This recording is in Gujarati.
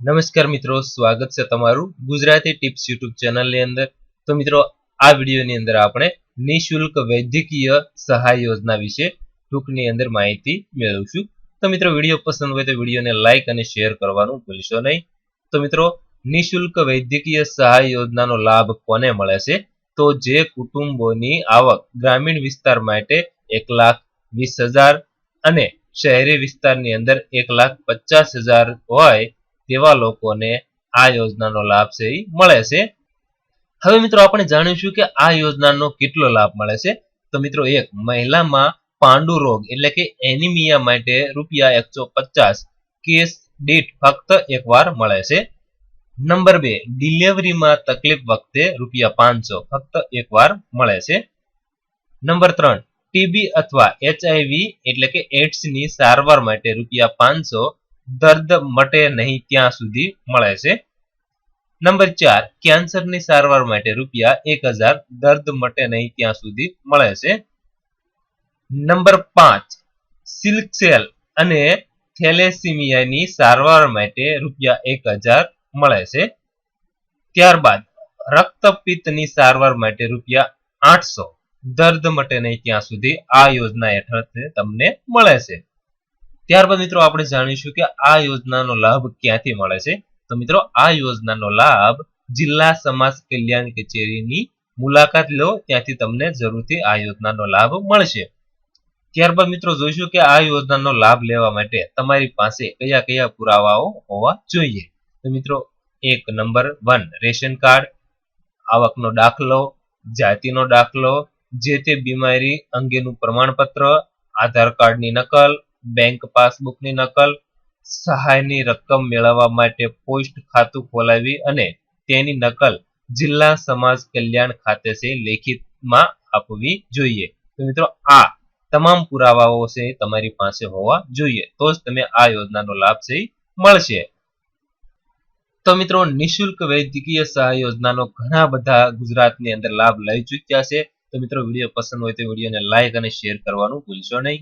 નમસ્કાર મિત્રો, સ્વાગત છે તમારું ગુજરાતી ટિપ્સ યુટ્યુબ ચેનલની અંદર. તો મિત્રો, આ વિડીયોની અંદર આપણે નિઃશુલ્ક વૈદ્યકીય સહાય યોજના વિશે ટૂંકની અંદર માહિતી મેળવશું. તો મિત્રો, વીડિયો પસંદ હોય તો વિડીયોને લાઇક અને શેર કરવાનું ભૂલશો નહીં. તો મિત્રો, નિઃશુલ્ક વૈદ્યકીય સહાય યોજનાનો લાભ કોને મળે છે? તો જે કુટુંબોની આવક ગ્રામીણ વિસ્તાર માટે એક લાખ વીસ હજાર અને શહેરી વિસ્તારની અંદર એક લાખ પચાસ હજાર હોય તેવા લોકોને આ યોજનાનો લાભ છે એ મળે છે. હવે મિત્રો આપણે જાણીશું કે આ યોજનાનો કેટલો લાભ મળે છે. તો મિત્રો એક, મહિલામાં પાંડુ રોગ એટલે કે એનિમિયા માટે રૂપિયા એકસો કેસ દીઠ ફક્ત એકવાર મળે છે. નંબર બે, ડિલિવરીમાં તકલીફ વખતે રૂપિયા પાંચસો ફક્ત એકવાર મળે છે. નંબર ત્રણ, ટીબી અથવા એચઆઈવી એટલે કે એડ્સની સારવાર માટે રૂપિયા પાંચસો દર્દ મટે નહીં ત્યાં સુધી મળે છે. નંબર ચાર, કેન્સરની સારવાર માટે રૂપિયા એક હજાર દર્દ મટે નહીં ત્યાં સુધી મળે છે. નંબર પાંચ, સિલ્ક સેલ અને થેલેસીમિયાની સારવાર માટે રૂપિયા એક મળે છે. ત્યારબાદ રક્તપિત્તની સારવાર માટે રૂપિયા આઠસો દર્દ મટે નહીં ત્યાં સુધી આ યોજના હેઠળ તમને મળે છે. ત્યારબાદ મિત્રો આપણે જાણીશું કે આ યોજનાનો લાભ ક્યાંથી મળે છે? તો મિત્રો, આ યોજનાનો લાભ જિલ્લા સમાજ કલ્યાણ કચેરીની મુલાકાત લો, ત્યાંથી તમને જરૂરથી આ યોજનાનો લાભ મળશે. ત્યારબાદ મિત્રો, જોઈશું કે આ યોજનાનો લાભ લેવા માટે તમારી પાસે કયા કયા પુરાવાઓ હોવા જોઈએ. તો મિત્રો, એક નંબર વન, રેશન કાર્ડ, આવકનો દાખલો, જાતિનો દાખલો, જે તે બીમારી અંગેનું પ્રમાણપત્ર, આધાર કાર્ડની નકલ બેંક પાસબુકની નકલ, સહાયની રકમ મેળવવા માટે પોસ્ટ ખાતું ખોલાવી અને તેની નકલ જિલ્લા સમાજ કલ્યાણ ખાતે છે લેખિતમાં આપવી જોઈએ. તો મિત્રો, આ તમામ પુરાવાઓ છે તમારી પાસે હોવા જોઈએ. તો જ તમે આ યોજનાનો લાભ છે મળશે. તો મિત્રો, નિઃશુલ્ક વૈદ્યકીય સહાય યોજનાનો ઘણા બધા ગુજરાતની અંદર લાભ લઈ ચૂક્યા છે. તો મિત્રો, વીડિયો પસંદ હોય તો વિડીયોને લાઈક અને શેર કરવાનું ભૂલશો નહીં.